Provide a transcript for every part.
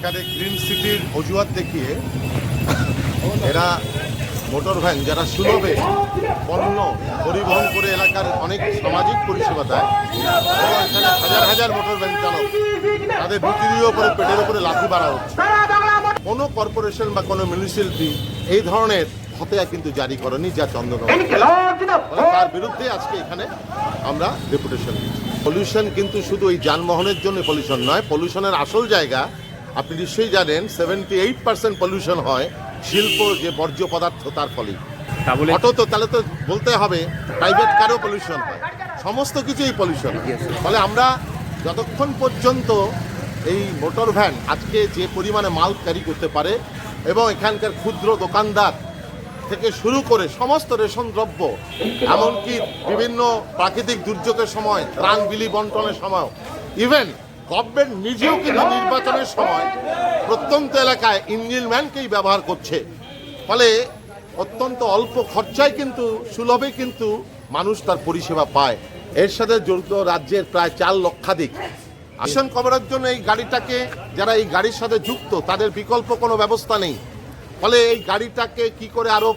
এখানে গ্রিন সিটির অজুহাত দেখিয়ে এরা মোটর ভ্যান যারা সুলভে পণ্য পরিবহন করে এলাকার অনেক সামাজিক পরিষেবা দেয় এখানে হাজার হাজার মোটর ভ্যান চালক। তাদের বিক্রির উপরে পেটের উপরে লাথি বাড়া হচ্ছে। কোনো কর্পোরেশন বা কোনো মিউনিসিপ্যালিটি এই ধরনের হতেয়া কিন্তু জারি করেনি, যা চন্দ্রনগর তার বিরুদ্ধে আজকে এখানে আমরা ডেপুটেশন পলিউশন কিন্তু শুধু এই যানবাহনের জন্য পলিউশন নয় পলিউশনের আসল জায়গা আপনি নিশ্চয়ই জানেন সেভেন্টি এইট পার্সেন্ট পলিউশন হয় শিল্প যে বর্জ্য পদার্থ তার ফলে অটো তো তাহলে তো বলতে হবে প্রাইভেট কারও পলিউশন হয়। সমস্ত কিছুই পলিউশন ফলে আমরা যতক্ষণ পর্যন্ত এই মোটর ভ্যান আজকে যে পরিমাণে মাল ক্যারি করতে পারে এবং এখানকার ক্ষুদ্র দোকানদার থেকে শুরু করে সমস্ত রেশন দ্রব্য এমনকি বিভিন্ন প্রাকৃতিক দুর্যোগের সময় ত্রাণ বিলি বন্টনের সময় ইভেন গভর্নমেন্ট নিজেও কিন্তু নির্বাচনের সময় প্রত্যন্ত এলাকায় ইঞ্জিন ম্যানকেই ব্যবহার করছে। ফলে অত্যন্ত অল্প খরচায় কিন্তু সুলভে কিন্তু মানুষ তার পরিষেবা পায়। এর সাথে জড়িত রাজ্যের প্রায় চার লক্ষাধিক। আসন কভারের জন্য এই গাড়িটাকে যারা এই গাড়ির সাথে যুক্ত তাদের বিকল্প কোনো ব্যবস্থা নেই। ফলে এই গাড়িটাকে কি করে আরও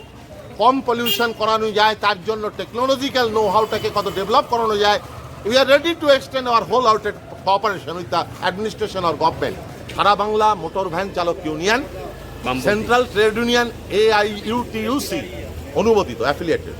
কম পলিউশন করানো যায় তার জন্য টেকনোলজিক্যাল নো হাউটাকে কত ডেভেলপ করানো যায় we are ready to extend our wholehearted cooperation with the administration or government Sara Bangla motor van চালক union. Central trade union AIUTUC অনুমোদিত অ্যাফিলিয়েটেড